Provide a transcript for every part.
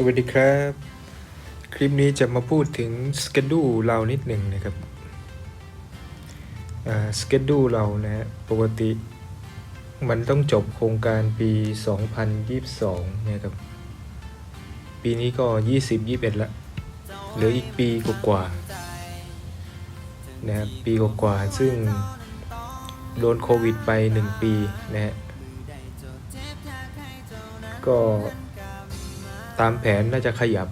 สวัสดีครับ คลิปนี้จะมาพูดถึงสเกดูเรานิดหนึ่งนะครับสเกดูเรานะฮะปกติมันต้องจบโครงการปี 2022นะครับ ปีนี้ก็ 20 21ละเหลืออีกปีกว่าๆนะครับปีกว่าๆซึ่งโดนโควิดไป 1 ปีนะฮะก็ ตามแผนน่าจะขยับ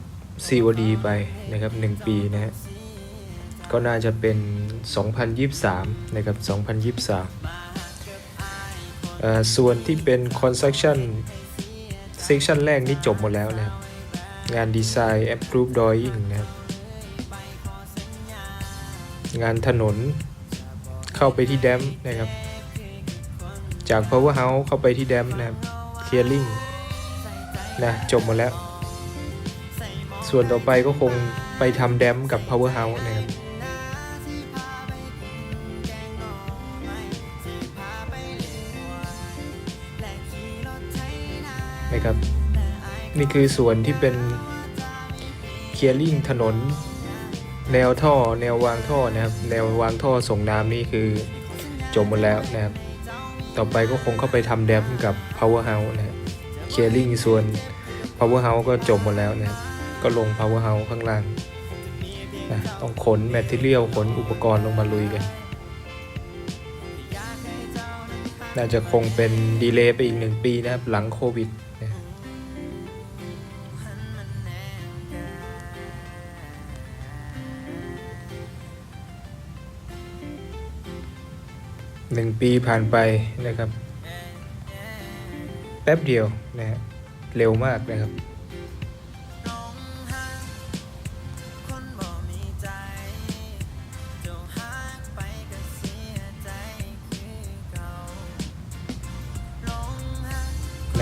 COD ไปนะครับ 1 ปีนะฮะก็น่าจะเป็น 2023 นะครับ 2023เอ่อส่วนที่เป็น construction section แรกนี่จบหมดแล้วนะครับ งานดีไซน์ approve drawing นะครับ งานถนนเข้าไปที่แดมนะครับ จาก power house เข้าไปที่แดมนะครับ clearing นะจบหมดแล้ว ส่วนต่อไปก็คงไปทำแดมกับ Power House นะครับนะครับนี่คือส่วนที่เป็นเคลียร์ลิงถนน แนวท่อแนววางท่อนะครับ แนววางท่อส่งน้ำนี่คือจบหมดแล้วนะครับ ต่อไปก็คงเข้าไปทำแดมกับ Power House นะครับเคลียร์ลิงส่วน Power House ก็จบหมดแล้วนะครับ ก็ลง Power House ข้างล่างนะต้องขนแมทเทียลขนอุปกรณ์ลงมาลุยกัน น่าจะคงเป็นดีเลย์ไปอีกหนึ่งปีนะครับ หลังโควิดนะหนึ่งปีผ่านไปนะครับ แป๊บเดียวนะฮะเร็วมากนะครับ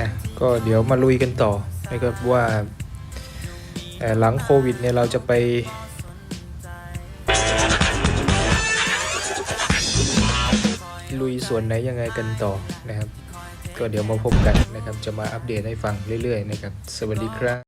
นะก็เดี๋ยวมาลุยกันต่อนะครับว่าหลังโควิดเนี่ยเราจะไปลุยส่วนไหนยังไงกันต่อนะครับ ก็เดี๋ยวมาพบกันนะครับ จะมาอัปเดตให้ฟังเรื่อยๆนะครับ สวัสดีครับ